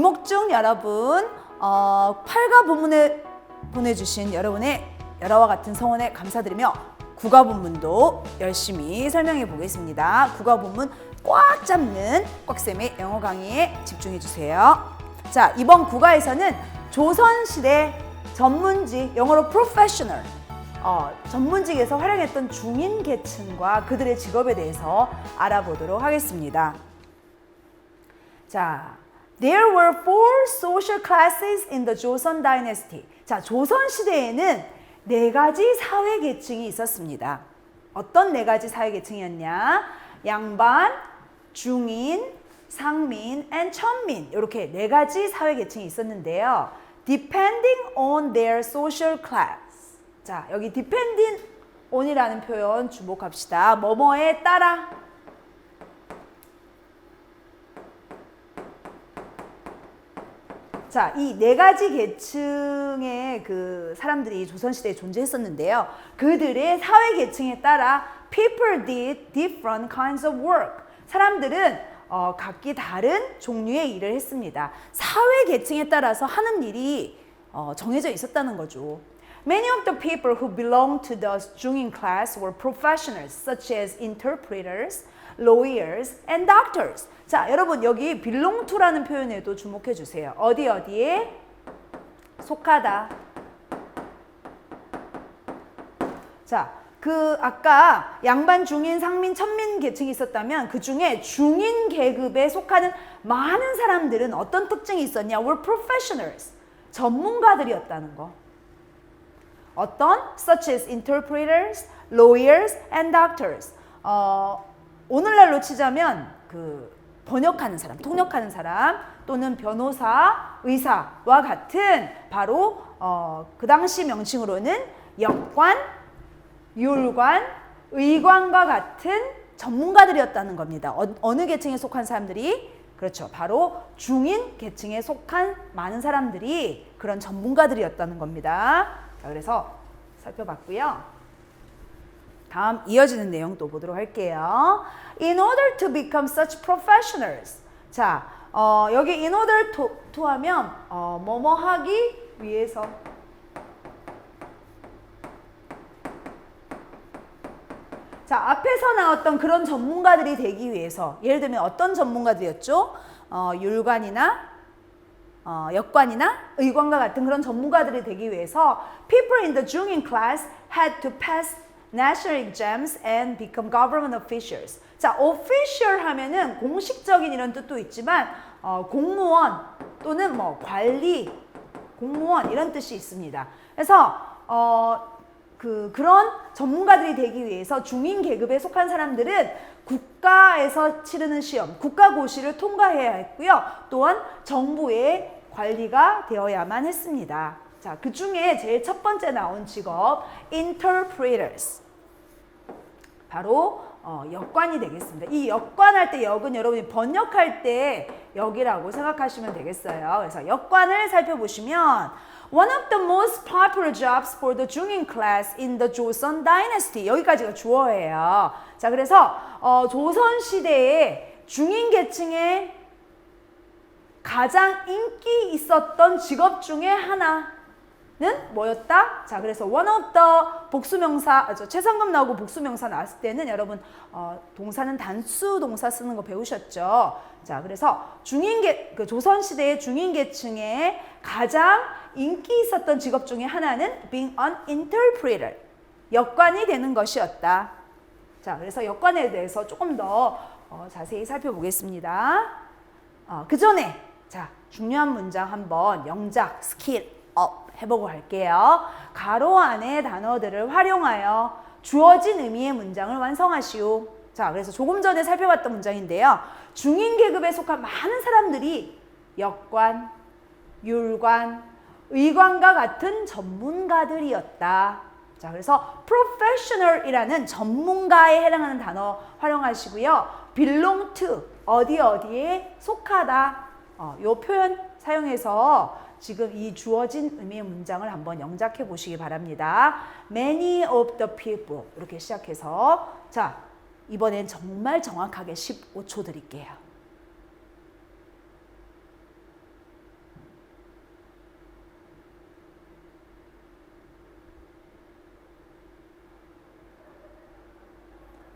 이목중 여러분 어, 8가 본문에 보내주신 여러분의 여러와 같은 성원에 감사드리며 국어 본문도 열심히 설명해 보겠습니다. 국어 본문 꽉 잡는 꽉쌤의 영어 강의에 집중해 주세요. 자 이번 국어에서는 조선시대 전문직 영어로 professional 어, 전문직에서 활약했던 중인 계층과 그들의 직업에 대해서 알아보도록 하겠습니다. 자, there were four social classes in the Joseon dynasty. 자, 조선 시대에는 네 가지 사회 계층이 있었습니다. 어떤 네 가지 사회 계층이었냐? 양반, 중인, 상민, and 천민 이렇게 네 가지 사회 계층이 있었는데요. Depending on their social class. 자, 여기 depending on이라는 표현 주목합시다. 뭐뭐에 따라 자, 이 네 가지 계층의 그 사람들이 조선시대에 존재했었는데요. 그들의 사회 계층에 따라 people did different kinds of work. 사람들은 어, 각기 다른 종류의 일을 했습니다. 사회 계층에 따라서 하는 일이 어, 정해져 있었다는 거죠. Many of the people who belonged to the 중인 class were professionals such as interpreters, lawyers, and doctors. 자, 여러분 여기 belong to라는 표현에도 주목해 주세요. 어디 어디에 속하다. 자, 그 아까 양반, 중인, 상민, 천민 계층이 있었다면 그 중에 중인 계급에 속하는 많은 사람들은 어떤 특징이 있었냐? were professionals. 전문가들이었다는 거. 어떤 such as interpreters, lawyers, and doctors. 어, 오늘날로 치자면 그 번역하는 사람, 통역하는 사람 또는 변호사, 의사와 같은 바로 어, 그 당시 명칭으로는 역관, 율관, 의관과 같은 전문가들이었다는 겁니다. 어, 느 계층에 속한 사람들이 그렇죠. 바로 중인 계층에 속한 많은 사람들이 그런 전문가들이었다는 겁니다. 자, 그래서 살펴봤고요. 다음 이어지는 내용 또 보도록 할게요. In order to become such professionals. 자, 어, 여기 in order to, to 하면 어, 뭐뭐 하기 위해서 자, 앞에서 나왔던 그런 전문가들이 되기 위해서 예를 들면 어떤 전문가들이었죠? 어, 율관이나 어, 역관이나 의관과 같은 그런 전문가들이 되기 위해서 people in the 중인 class had to pass national exams and become government officials. 자, official 하면은 공식적인 이런 뜻도 있지만 어, 공무원 또는 뭐 관리, 공무원 이런 뜻이 있습니다. 그래서 어, 그 그런 전문가들이 되기 위해서 중인 계급에 속한 사람들은 국가에서 치르는 시험, 국가고시를 통과해야 했고요. 또한 정부의 관리가 되어야만 했습니다. 자, 그 중에 제일 첫 번째 나온 직업 interpreters. 바로 어, 역관이 되겠습니다. 이 역관할 때 역은 여러분이 번역할 때 역이라고 생각하시면 되겠어요. 그래서 역관을 살펴보시면 One of the most popular jobs for the 중인 class in the Joseon dynasty. 여기까지가 주어예요. 자, 그래서 어, 조선 시대에 중인 계층에 가장 인기 있었던 직업 중에 하나 는 뭐였다? 자, 그래서 one of the 복수명사, 아, 저 최상급 나오고 복수명사 나왔을 때는 여러분 어, 동사는 단수 동사 쓰는 거 배우셨죠? 자, 그래서 중인계 그 조선 시대의 중인계층에 가장 인기 있었던 직업 중에 하나는 being an interpreter, 역관이 되는 것이었다. 자, 그래서 역관에 대해서 조금 더 어, 자세히 살펴보겠습니다. 어, 그 전에 자 중요한 문장 한번 영작 스킬 업 해보고 할게요. 가로 안에 단어들을 활용하여 주어진 의미의 문장을 완성하시오. 자, 그래서 조금 전에 살펴봤던 문장인데요. 중인 계급에 속한 많은 사람들이 역관, 율관, 의관과 같은 전문가들이었다. 자, 그래서 professional이라는 전문가에 해당하는 단어 활용하시고요. belong to 어디 어디에 속하다. 어, 요 표현 사용해서 지금 이 주어진 의미의 문장을 한번 영작해 보시기 바랍니다. Many of the people 이렇게 시작해서 자 이번엔 정말 정확하게 15초 드릴게요.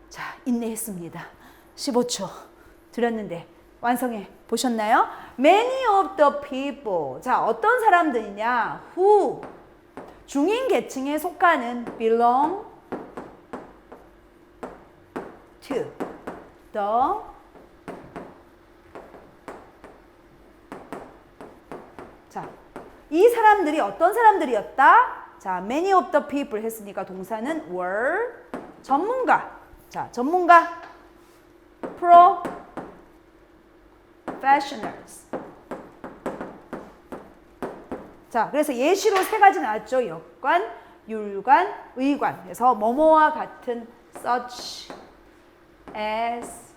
자, 인내했습니다. 15초 드렸는데 완성해 보셨나요? Many of the people. 자, 어떤 사람들이냐? Who 중인 계층에 속하는 belong to the 자, 이 사람들이 어떤 사람들이었다? 자, many of the people 했으니까 동사는 were 전문가. 자, 전문가 professionals. 자, 그래서 예시로 세 가지 나왔죠. 역관, 율관, 의관. 그래서 뭐뭐와 같은 such as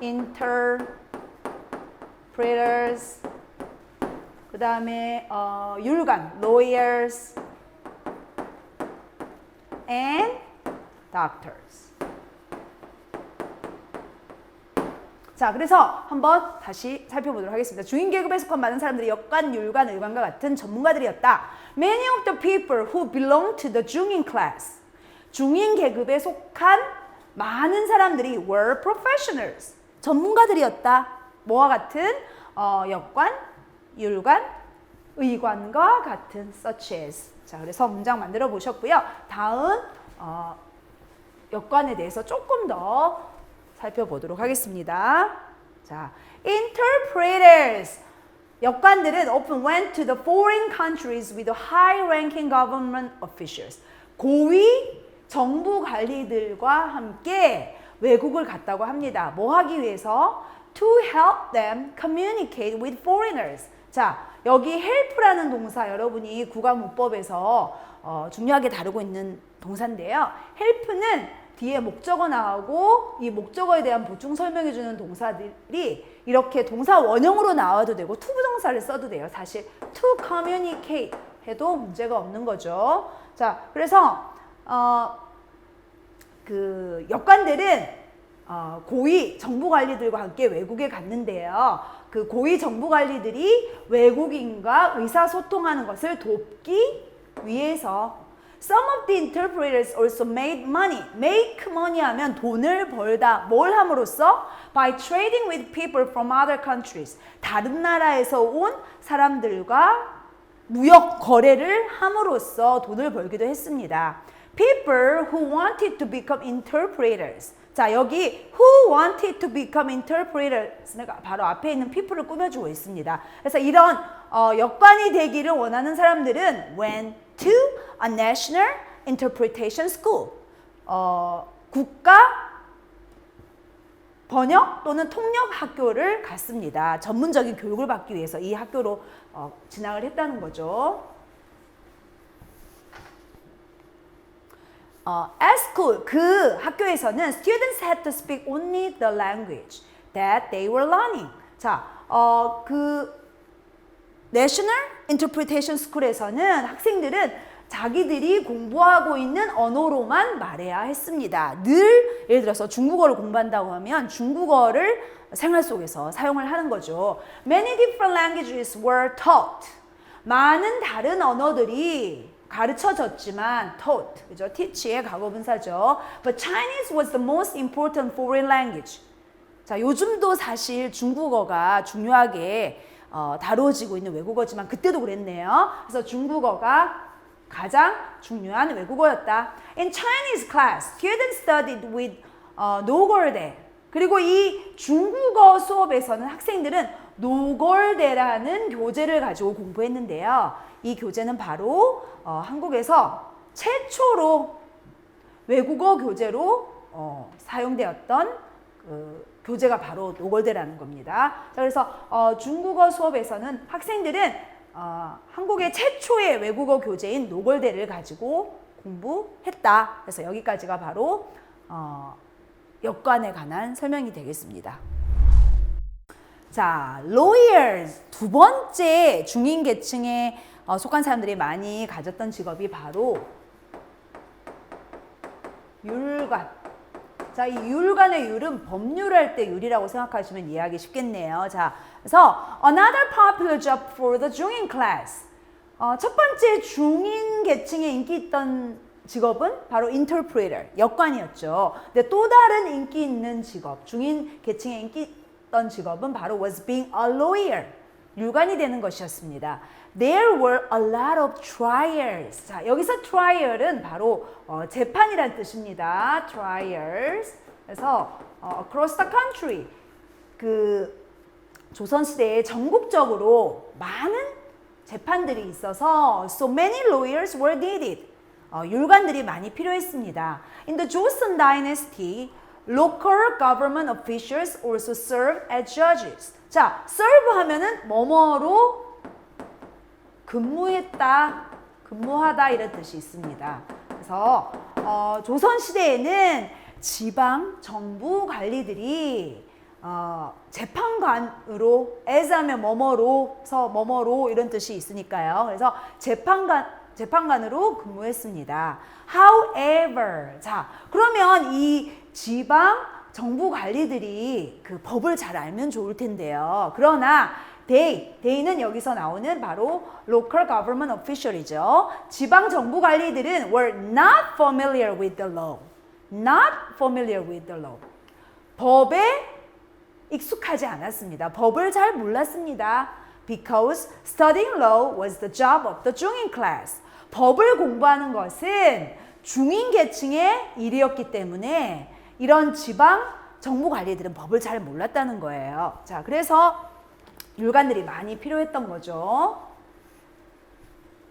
interpreters 그 다음에 어, 율관, lawyers and doctors. 자, 그래서 한번 다시 살펴보도록 하겠습니다. 주인 계급에 속한 많은 사람들이 역관, 율관, 의관과 같은 전문가들이었다. Many of the people who belong to the 중인 class. 중인 계급에 속한 많은 사람들이 were professionals. 전문가들이었다. 뭐와 같은 어, 역관, 율관, 의관과 같은 such as. 자, 그래서 문장 만들어 보셨고요. 다음 어, 역관에 대해서 조금 더 살펴보도록 하겠습니다. 자, interpreters. 역관들은 often went to the foreign countries with high-ranking government officials. 고위 정부 관리들과 함께 외국을 갔다고 합니다. 뭐 하기 위해서? To help them communicate with foreigners. 자, 여기 help라는 동사 여러분이 국가문법에서 어, 중요하게 다루고 있는 동사인데요. help는 뒤에 목적어 나오고 이 목적어에 대한 보충 설명해 주는 동사들이 이렇게 동사 원형으로 나와도 되고 투부정사를 써도 돼요. 사실 to communicate 해도 문제가 없는 거죠. 자, 그래서 어, 그 역관들은 어, 고위 정부 관리들과 함께 외국에 갔는데요. 그 고위 정부 관리들이 외국인과 의사소통하는 것을 돕기 위해서 Some of the interpreters also made money. Make money 하면 돈을 벌다. 뭘 함으로써? By trading with people from other countries. 다른 나라에서 온 사람들과 무역 거래를 함으로써 돈을 벌기도 했습니다. People who wanted to become interpreters. 자, 여기 who wanted to become interpreters가 바로 앞에 있는 people을 꾸며주고 있습니다. 그래서 이런 어, 역관이 되기를 원하는 사람들은 went to a national interpretation school. 어, 국가 번역 또는 통역 학교를 갔습니다. 전문적인 교육을 받기 위해서 이 학교로 어, 진학을 했다는 거죠. 어, at school 그 학교에서는 students had to speak only the language that they were learning. 자, 어, 그 National Interpretation School에서는 학생들은 자기들이 공부하고 있는 언어로만 말해야 했습니다. 늘 예를 들어서 중국어를 공부한다고 하면 중국어를 생활 속에서 사용을 하는 거죠. Many different languages were taught. 많은 다른 언어들이 가르쳐졌지만 taught, 그죠? teach의 과거분사죠. But Chinese was the most important foreign language. 자, 요즘도 사실 중국어가 중요하게 어, 다뤄지고 있는 외국어지만 그때도 그랬네요. 그래서 중국어가 가장 중요한 외국어였다. In Chinese class, students studied with 어, 노골대. 그리고 이 중국어 수업에서는 학생들은 노골대라는 교재를 가지고 공부했는데요. 이 교재는 바로 어, 한국에서 최초로 외국어 교재로 어, 사용되었던 그 교재가 바로 노골대라는 겁니다. 자, 그래서 어, 중국어 수업에서는 학생들은 어, 한국의 최초의 외국어 교재인 노골대를 가지고 공부했다. 그래서 여기까지가 바로 어, 역관에 관한 설명이 되겠습니다. 자, lawyers 두 번째 중인 계층에 어, 속한 사람들이 많이 가졌던 직업이 바로 율관. 자, 이 율간의 율은 법률할 때 율이라고 생각하시면 이해하기 쉽겠네요. 자, 그래서 another popular job for the 중인 class. 어, 첫 번째 중인 계층에 인기 있던 직업은 바로 interpreter, 역관이었죠. 근데 또 다른 인기 있는 직업, 중인 계층에 인기 있던 직업은 바로 was being a lawyer, 율관이 되는 것이었습니다. There were a lot of trials. 자, 여기서 trial은 바로 어, 재판이란 뜻입니다. trials. 그래서 어, across the country 그 조선 시대에 전국적으로 많은 재판들이 있어서 so many lawyers were needed. 어, 율관들이 많이 필요했습니다. In the Joseon dynasty, local government officials also served as judges. 자, serve 하면은 뭐뭐로 근무했다, 근무하다 이런 뜻이 있습니다. 그래서 어, 조선 시대에는 지방 정부 관리들이 어, 재판관으로 애자면 뭐뭐로서 뭐뭐로 이런 뜻이 있으니까요. 그래서 재판관 재판관으로 근무했습니다. However, 자 그러면 이 지방 정부 관리들이 그 법을 잘 알면 좋을 텐데요. 그러나 they, they는 여기서 나오는 바로 local government official이죠. 지방 정부 관리들은 were not familiar with the law. not familiar with the law. 법에 익숙하지 않았습니다. 법을 잘 몰랐습니다. Because studying law was the job of the 중인 class. 법을 공부하는 것은 중인 계층의 일이었기 때문에 이런 지방 정부 관리들은 법을 잘 몰랐다는 거예요. 자, 그래서 율관들이 많이 필요했던 거죠.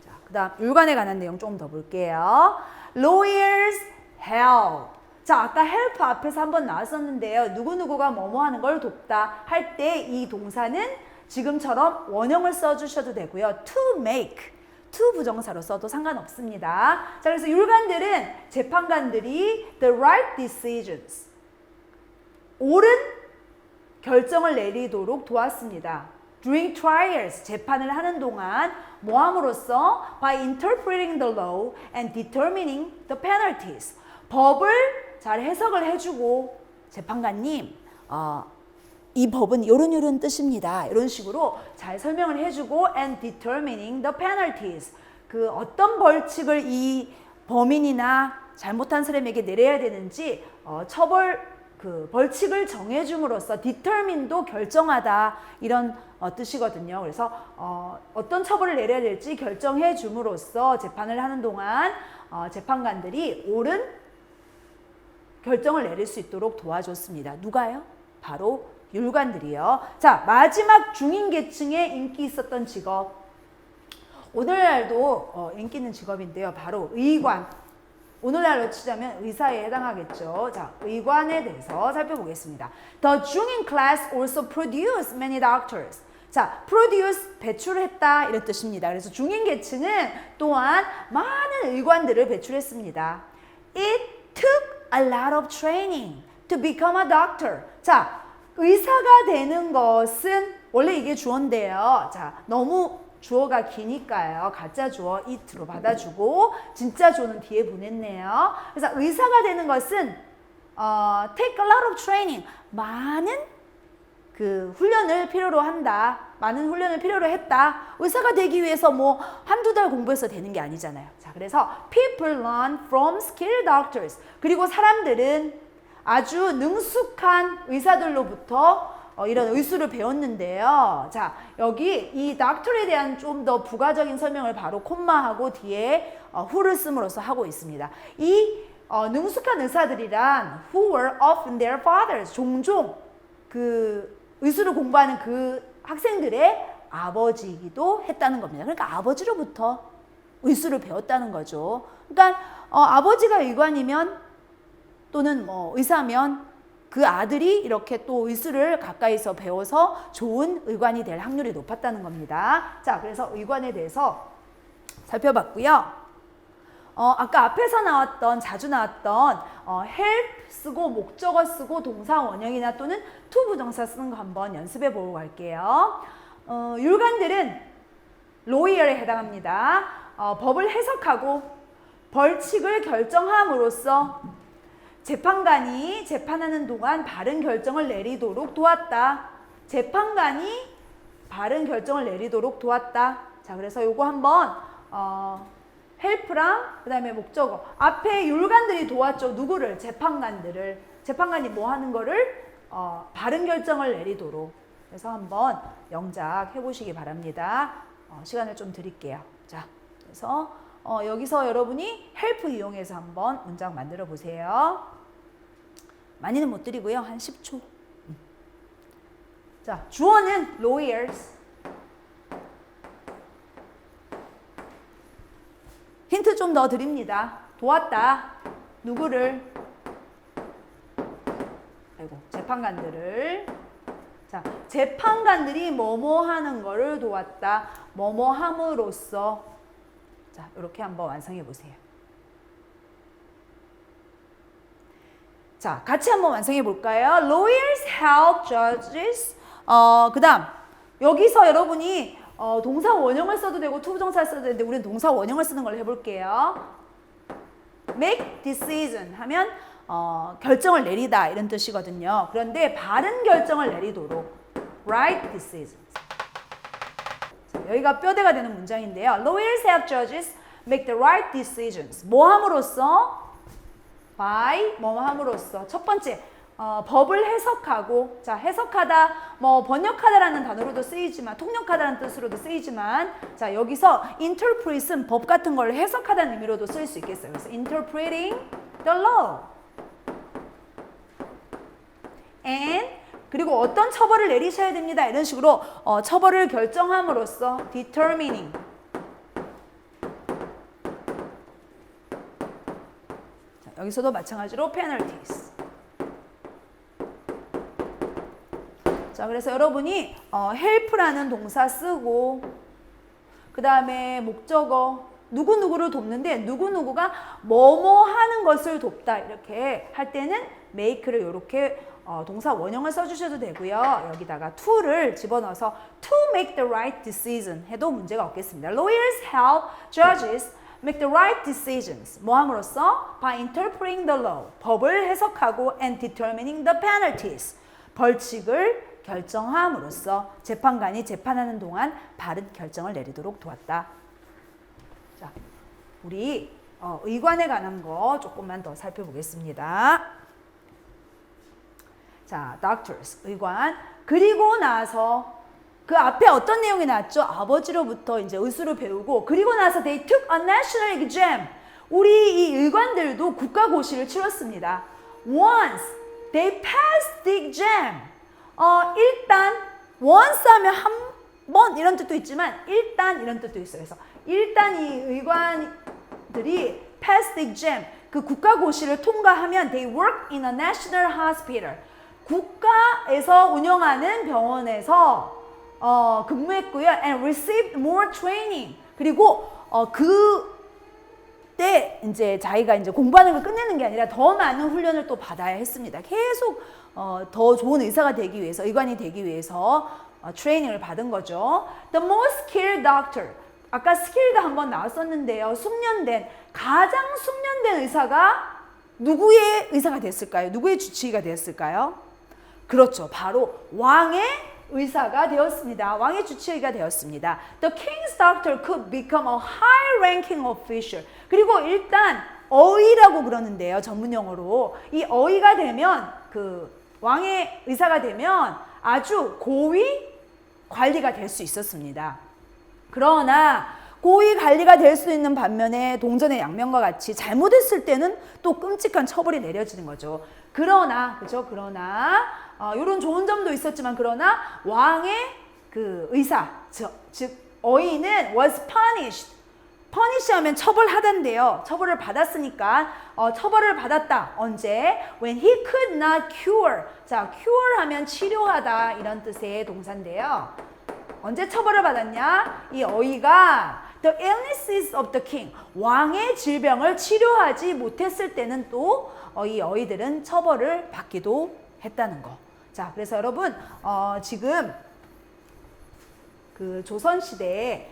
자, 그다음 율관에 관한 내용 조금 더 볼게요. Lawyers help. 자, 아까 help 앞에서 한번 나왔었는데요. 누구누구가 뭐뭐 하는 걸 돕다 할 때 이 동사는 지금처럼 원형을 써주셔도 되고요. to make, to 부정사로 써도 상관없습니다. 자, 그래서 율관들은 재판관들이 the right decisions, 옳은 결정을 내리도록 도왔습니다. During trials, 재판을 하는 동안 모함으로써 by interpreting the law and determining the penalties, 법을 잘 해석을 해주고 재판관님, 어, 이 법은 요런 요런 뜻입니다. 이런 식으로 잘 설명을 해주고 and determining the penalties, 그 어떤 벌칙을 이 범인이나 잘못한 사람에게 내려야 되는지 어, 처벌 그 벌칙을 정해줌으로써 determine도 결정하다 이런 어, 뜻이거든요. 그래서 어, 어떤 처벌을 내려야 될지 결정해 줌으로써 재판을 하는 동안 어, 재판관들이 옳은 결정을 내릴 수 있도록 도와줬습니다. 누가요? 바로 율관들이요. 자, 마지막 중인 계층에 인기 있었던 직업. 오늘날도 어, 인기 있는 직업인데요. 바로 의관. 오늘날로 치자면 의사에 해당하겠죠. 자, 의관에 대해서 살펴보겠습니다. The 중인 class also produced many doctors. 자, produce 배출했다 이런 뜻입니다. 그래서 중인 계층은 또한 많은 의관들을 배출했습니다. It took a lot of training to become a doctor. 자, 의사가 되는 것은 원래 이게 주어인데요. 자, 너무 주어가 기니까요. 가짜 주어 it로 받아주고 진짜 주어는 뒤에 보냈네요. 그래서 의사가 되는 것은 어, take a lot of training. 많은 그 훈련을 필요로 한다. 많은 훈련을 필요로 했다. 의사가 되기 위해서 뭐 한두 달 공부해서 되는 게 아니잖아요. 자, 그래서 people learn from skilled doctors. 그리고 사람들은 아주 능숙한 의사들로부터 어, 이런 의술을 배웠는데요. 자, 여기 이 doctor에 대한 좀 더 부가적인 설명을 바로 콤마하고 뒤에 어, who를 씀으로써 하고 있습니다. 이 어, 능숙한 의사들이란 who were often their fathers. 종종 그 의술을 공부하는 그 학생들의 아버지이기도 했다는 겁니다. 그러니까 아버지로부터 의술을 배웠다는 거죠. 그러니까 어, 아버지가 의관이면 또는 뭐 의사면 그 아들이 이렇게 또 의술을 가까이서 배워서 좋은 의관이 될 확률이 높았다는 겁니다. 자, 그래서 의관에 대해서 살펴봤고요. 어, 아까 앞에서 나왔던 자주 나왔던 어, help 쓰고 목적어 쓰고 동사 원형이나 또는 to 부정사 쓰는 거 한번 연습해 보고 갈게요. 어, 율관들은 lawyer에 해당합니다. 어, 법을 해석하고 벌칙을 결정함으로써 재판관이 재판하는 동안 바른 결정을 내리도록 도왔다. 재판관이 바른 결정을 내리도록 도왔다. 자, 그래서 요거 한번 어, 헬프랑 그다음에 목적어. 앞에 율관들이 도왔죠. 누구를? 재판관들을. 재판관이 뭐 하는 거를? 어, 바른 결정을 내리도록. 그래서 한번 영작 해 보시기 바랍니다. 어, 시간을 좀 드릴게요. 자 그래서 어, 여기서 여러분이 헬프 이용해서 한번 문장 만들어 보세요 많이는 못 드리고요 한 10초 음. 자 주어는 lawyers 힌트 좀 더 드립니다. 도왔다. 누구를? 아이고, 재판관들을. 자, 재판관들이 뭐뭐 하는 거를 도왔다. 뭐뭐 함으로써. 자, 이렇게 한번 완성해 보세요. 자, 같이 한번 완성해 볼까요? Lawyers help judges. 어, 그 다음 여기서 여러분이 어, 동사 원형을 써도 되고 투부정사를 써도 되는데 우리는 동사 원형을 쓰는 걸로 해볼게요. Make decision 하면 어, 결정을 내리다 이런 뜻이거든요. 그런데 바른 결정을 내리도록 right decisions. 자, 여기가 뼈대가 되는 문장인데요. Lawyers help judges make the right decisions. 뭐 함으로써? By 뭐 함으로써 첫 번째 어, 법을 해석하고 자 해석하다 뭐 번역하다라는 단어로도 쓰이지만 통역하다라는 뜻으로도 쓰이지만 자 여기서 interpret은 법 같은 걸 해석하다는 의미로도 쓸 수 있겠어요. 그래서 interpreting the law and 그리고 어떤 처벌을 내리셔야 됩니다. 이런 식으로 어, 처벌을 결정함으로써 determining 여기서도 마찬가지로 penalties 자, 그래서 여러분이 어, help라는 동사 쓰고 그 다음에 목적어 누구누구를 돕는데 누구누구가 뭐뭐 하는 것을 돕다 이렇게 할 때는 make를 이렇게 어, 동사 원형을 써주셔도 되고요. 여기다가 to를 집어넣어서 to make the right decision 해도 문제가 없겠습니다. Lawyers help judges make the right decisions. 뭐 함으로써? By interpreting the law. 법을 해석하고 and determining the penalties. 벌칙을 결정함으로써 재판관이 재판하는 동안 바른 결정을 내리도록 도왔다. 자, 우리 어, 의관에 관한 거 조금만 더 살펴보겠습니다. 자, doctors, 의관. 그리고 나서 그 앞에 어떤 내용이 나왔죠? 아버지로부터 이제 의수를 배우고 그리고 나서 they took a national exam. 우리 이 의관들도 국가고시를 치렀습니다. Once they passed the exam. 어, 일단 once 하면 한 번 이런 뜻도 있지만 일단 이런 뜻도 있어요. 그래서 일단 이 의관들이 pass the exam 그 국가고시를 통과하면 they work in a national hospital 국가에서 운영하는 병원에서 어, 근무했고요 and received more training 그리고 어, 그때 이제 자기가 이제 공부하는 걸 끝내는 게 아니라 더 많은 훈련을 또 받아야 했습니다. 계속 어, 더 좋은 의사가 되기 위해서 의관이 되기 위해서 어, 트레이닝을 받은 거죠. The most skilled doctor. 아까 skilled 한번 나왔었는데요. 숙련된 가장 숙련된 의사가 누구의 의사가 됐을까요? 누구의 주치의가 됐을까요? 그렇죠. 바로 왕의 의사가 되었습니다. 왕의 주치의가 되었습니다. The king's doctor could become a high-ranking official. 그리고 일단 어의라고 그러는데요. 전문 용어로 이 어의가 되면 그 왕의 의사가 되면 아주 고위 관리가 될 수 있었습니다. 그러나 고위 관리가 될 수 있는 반면에 동전의 양면과 같이 잘못했을 때는 또 끔찍한 처벌이 내려지는 거죠. 그러나 그죠? 그러나 어, 이런 좋은 점도 있었지만 그러나 왕의 그 의사 즉, 즉 어인은 was punished. punish 하면 처벌하던데요. 처벌을 받았으니까 어, 처벌을 받았다. 언제? When he could not cure. 자, cure 하면 치료하다 이런 뜻의 동사인데요. 언제 처벌을 받았냐? 이 어이가 the illnesses of the king 왕의 질병을 치료하지 못했을 때는 또 어, 이 어이들은 처벌을 받기도 했다는 거. 자, 그래서 여러분 어, 지금 그 조선 시대에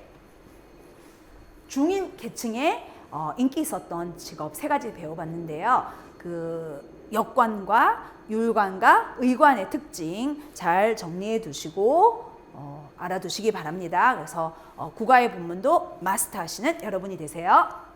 중인 계층에 어, 인기 있었던 직업 세 가지 배워봤는데요. 그 역관과 율관과 의관의 특징 잘 정리해 두시고 어, 알아두시기 바랍니다. 그래서 어, 국어의 본문도 마스터하시는 여러분이 되세요. 네.